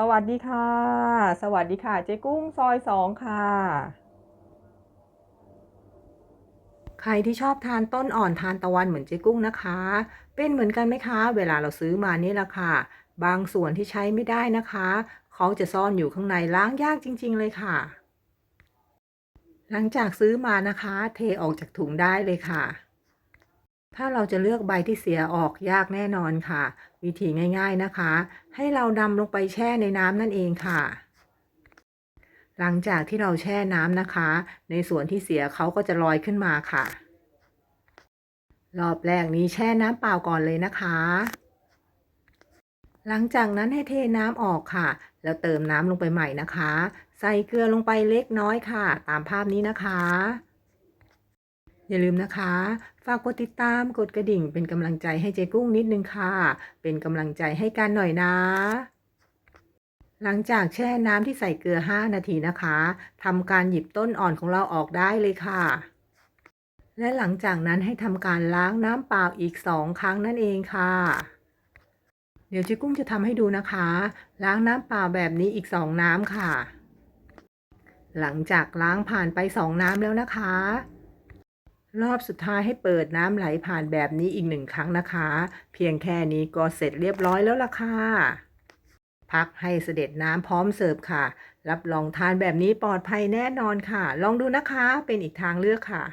สวัสดีค่ะ สวัสดีค่ะ เจ๊กุ้งซอยสองค่ะ ใครที่ชอบทานต้นอ่อนทานตะวันเหมือนเจ๊กุ้งนะคะ เป็นเหมือนกันไหมคะ เวลาเราซื้อมานี่แหละค่ะ บางส่วนที่ใช้ไม่ได้นะคะ เขาจะซ่อนอยู่ข้างในล้างยากจริง ๆ เลยค่ะ หลังจากซื้อมานะคะ เทออกจากถุงได้เลยค่ะ ถ้าเราจะเลือกใบที่เสียออกยากแน่นอนค่ะ วิธีง่าย ๆนะคะ ให้เรานำลงไปแช่ในน้ำนั่นเองค่ะ หลังจากที่เราแช่น้ำนะคะ ในส่วนที่เสียเขาก็จะลอยขึ้นมาค่ะ รอบแรกนี้แช่น้ำเปล่าก่อนเลยนะคะ หลังจากนั้นให้เทน้ำออกค่ะ แล้วเติมน้ำลงไปใหม่นะคะ ใส่เกลือลงไปเล็กน้อยค่ะ ตามภาพนี้นะคะ อย่าลืมนะคะ ฝากกดติดตามกดกระดิ่ง เป็นกำลังใจให้เจ๊กุ้งนิดนึงค่ะ เป็นกำลังใจให้กันหน่อยนะ หลังจากแช่น้ำที่ใส่เกลือ 5 นาทีนะคะทำการหยิบต้นอ่อนของเราออกได้เลยค่ะ และหลังจากนั้นให้ทำการล้างน้ำเปล่าอีก 2 ครั้งนั่นเองค่ะ เดี๋ยวเจ๊กุ้งจะทำให้ดูนะคะ ล้างน้ำเปล่าแบบนี้อีก 2 น้ำค่ะ หลังจากล้างผ่านไป 2 น้ำแล้วนะคะ รอบสุดท้ายให้เปิดน้ำไหลผ่านแบบนี้อีกหนึ่งครั้งนะคะ เพียงแค่นี้ก็เสร็จเรียบร้อยแล้วล่ะค่ะ พักให้เสด็จน้ำพร้อมเสิร์ฟค่ะ รับรองทานแบบนี้ปลอดภัยแน่นอนค่ะ ลองดูนะคะ เป็นอีกทางเลือกค่ะ